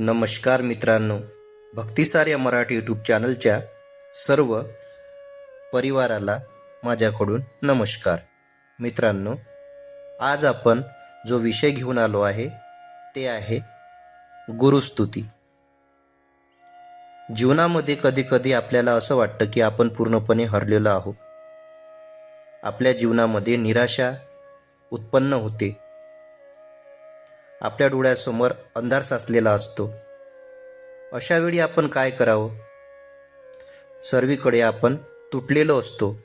नमस्कार मित्रांनो भक्तिसार या मराठी यूट्यूब चॅनलच्या सर्व परिवाराला माझ्याकडून नमस्कार. मित्रांनो आज आपण जो विषय घेऊन आलो आहे ते आहे गुरुस्तुती. जीवनामध्ये कधीकधी आपल्याला असं वाटतं की आपण पूर्णपणे हरलेलो आहोत. आपल्या जीवनामध्ये निराशा उत्पन्न होते. आपल्या डोळ्यासमोर अंधार साचलेला असतो. अशावेळी आपण काय करावं? सर्वीकडे आपण तुटलेलो असतो.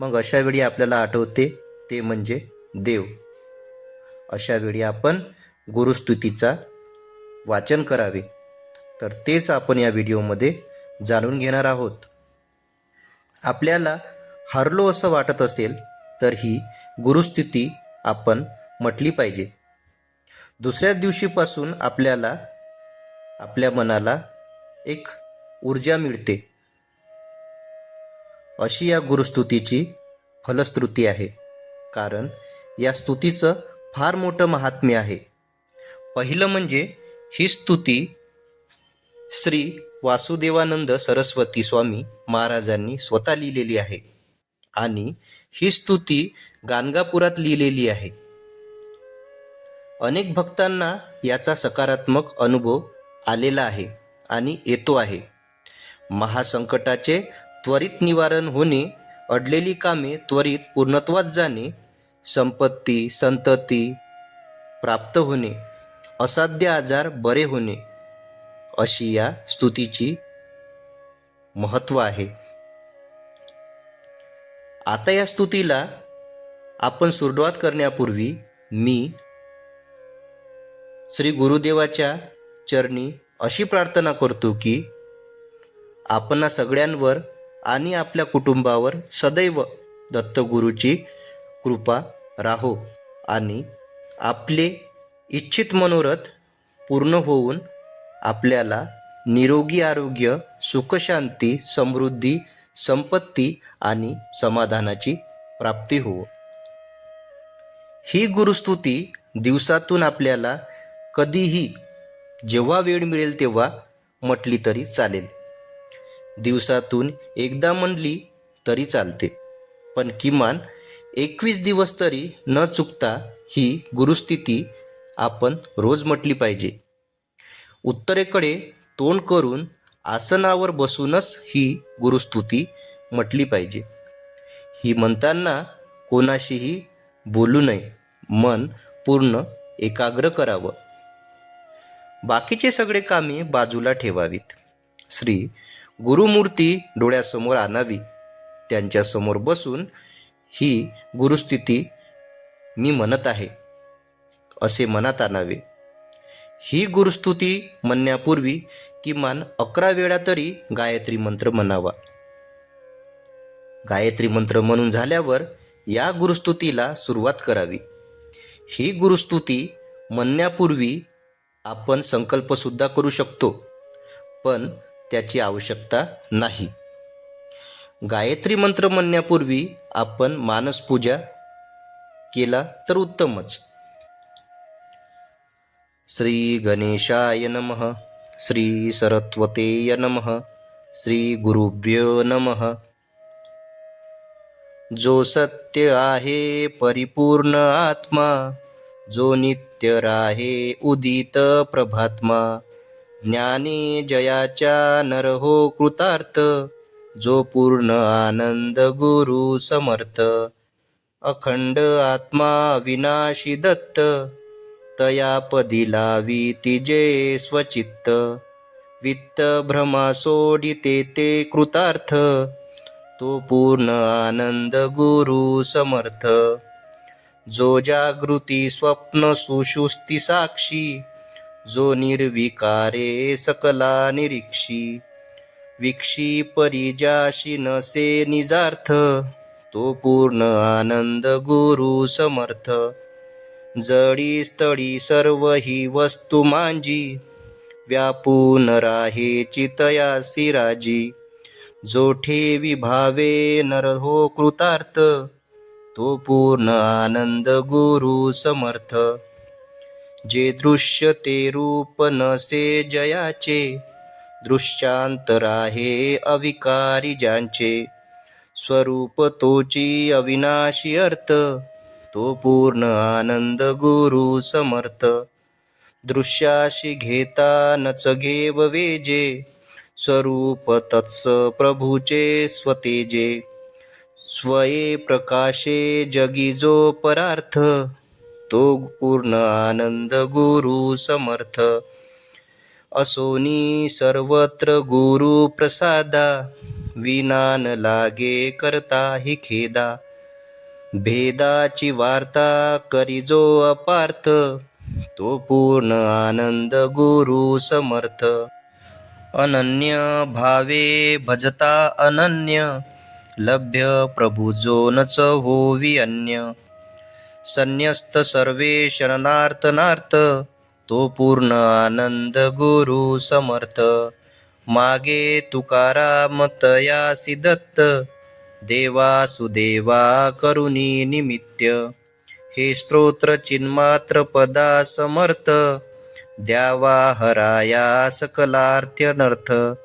मग अशावेळी आपल्याला आठवते ते म्हणजे देव. अशावेळी आपण गुरुस्तुतीचा वाचन करावे. तर तेच आपण या व्हिडिओमध्ये जाणून घेणार आहोत. आपल्याला हरलो असं वाटत असेल तर ही गुरुस्तुती आपण म्हटली पाहिजे. दुसऱ्याच दिवशीपासून आपल्याला आपल्या मनाला एक ऊर्जा मिळते. अशी या गुरुस्तुतीची फलस्तुती आहे. कारण या स्तुतीचं फार मोठं महात्म्य आहे. पहिलं म्हणजे ही स्तुती श्री वासुदेवानंद सरस्वती स्वामी महाराजांनी स्वतः लिहिलेली आहे. आणि ही स्तुती गाणगापुरात लिहिलेली आहे. अनेक भक्तांना याचा सकारात्मक अनुभव आलेला आहे आणि येतो आहे. महासंकटाचे त्वरित निवारण होणे अडलेली कामे त्वरित पूर्णत्वात जाणे संपत्ती संतती प्राप्त होणे असाध्य आजार बरे होणे अशी या स्तुतीची महत्त्व आहे. आता या स्तुतीला आपण सुरुवात करण्यापूर्वी मी श्री गुरुदेवाच्या चरणी अशी प्रार्थना करतो की आपणा सगळ्यांवर आणि आपल्या कुटुंबावर सदैव दत्तगुरूची कृपा राहो आणि आपले इच्छित मनोरथ पूर्ण होऊन आपल्याला निरोगी आरोग्य सुखशांती समृद्धी संपत्ती आणि समाधानाची प्राप्ती हो. ही गुरुस्तुती दिवसातून आपल्याला कधीही जेव्हा वेळ मिळेल तेव्हा म्हटली तरी चालेल. दिवसातून एकदा म्हणली तरी चालते. पण किमान एकवीस दिवस तरी न चुकता ही गुरुस्थिती आपण रोज म्हटली पाहिजे. उत्तरेकडे तोंड करून आसनावर बसूनच ही गुरुस्तुती म्हटली पाहिजे. ही म्हणताना कोणाशीही बोलू नये. मन पूर्ण एकाग्र करावं. बाकीचे सगळे कामे बाजूला ठेवावीत. श्री गुरुमूर्ती डोळ्यासमोर आणावी. त्यांच्यासमोर बसून ही गुरुस्थिती मी म्हणत आहे असे मनात आणावे. ही गुरुस्तुती म्हणण्यापूर्वी किमान अकरा वेळा तरी गायत्री मंत्र म्हणावा. गायत्री मंत्र म्हणून झाल्यावर या गुरुस्तुतीला सुरुवात करावी. ही गुरुस्तुती म्हणण्यापूर्वी आपण संकल्पसुद्धा करू शकतो पण त्याची आवश्यकता नाही. गायत्री मंत्र म्हणण्यापूर्वी आपण मानसपूजा केला तर उत्तमच. श्री गणेशाय नम श्री सरस्वतेय नमः श्री गुरुभ्यो नमः. जो सत्य आहे परिपूर्ण आत्मा जो नित्य राहे उदित प्रभात्मा. ज्ञानी जयाच्या नर हो कृतार्थ जो पूर्ण आनंद गुरु समर्थ. अखंड आत्मा विनाशी दत्त तया पदी लावी तिजे स्वचित्त. वित्त भ्रमा सोडिते ते कृतार्थ तो पूर्ण आनंद गुरु समर्थ. जो जागृती स्वप्न सुशुस्ती साक्षी जो निर्विकारे सकला निरीक्षी विक्षी परिजाशी नसे निजार्थ तो पूर्ण आनंद गुरु समर्थ. जडी स्थळी सर्व ही वस्तू मांजी व्यापून राहे चितया सिराजी जो ठेवी भावे नर हो कृतार्थ तो पूर्ण आनंद गुरु समर्थ. जे दृश्य ते रूप नसे जयाचे दृश्यांतर आहे अविकारी ज्यांचे. स्वरूप तोची अविनाशी अर्थ तो पूर्ण आनंद गुरु समर्थ. दृश्याशी घेता नच घेव वेजे स्वरूप तत्स प्रभूचे स्वतेजे. स्वये प्रकाशे जगी जो परार्थ तो पूर्ण आनंद गुरु समर्थ. असोनी सर्वत्र गुरु प्रसादा विनान लागे करता हि खेदा. भेदाची वार्ता करी जो अपार्थ तो पूर्ण आनंद गुरु समर्थ. अनन्य भावे भजता अनन्य लभ्य प्रभु जो नच होवी अन्य. संन्यस्त सर्वे शरणार्थनार्थ तो पूर्ण आनंद गुरु समर्थ. मागे तुकाराम तयासी दत्त देवा सुदेवा करुणी निमित्य हे स्तोत्र चिन्मात्र पदा समर्थ द्यावा हराया सकलार्थ्यनर्थ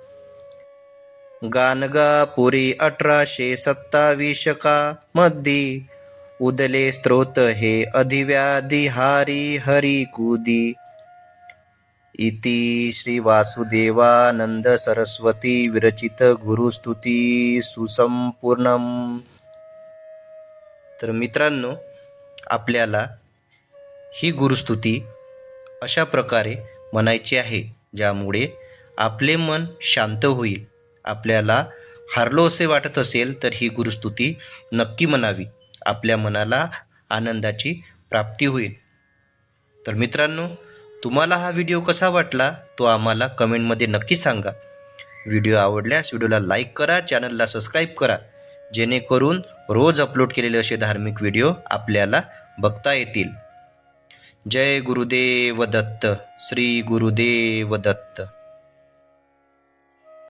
गानगापुरी अठराशे सत्तावीस का मध्ये उदले स्त्रोत हे अधिव्याधी हारी हरी कुदी. इति श्री वासुदेवानंद सरस्वती विरचित गुरुस्तुती सुसंपूर्णम. तर मित्रांनो आपल्याला ही गुरुस्तुती अशा प्रकारे म्हणायची आहे ज्यामुळे आपले मन शांत होईल. आपल्याला हारलो असे वाटत असेल तर ही गुरुस्तुती नक्की म्हणावी. आपल्या मनाला आनंदाची प्राप्ती होईल. तर मित्रांनो तुम्हाला हा व्हिडिओ कसा वाटला तो आम्हाला कमेंटमध्ये नक्की सांगा. व्हिडिओ आवडल्यास व्हिडिओला लाईक करा चॅनलला सबस्क्राईब करा. जेणेकरून रोज अपलोड केलेले असे धार्मिक व्हिडिओ आपल्याला बघता येतील. जय गुरुदेव दत्त श्री गुरुदेव दत्त.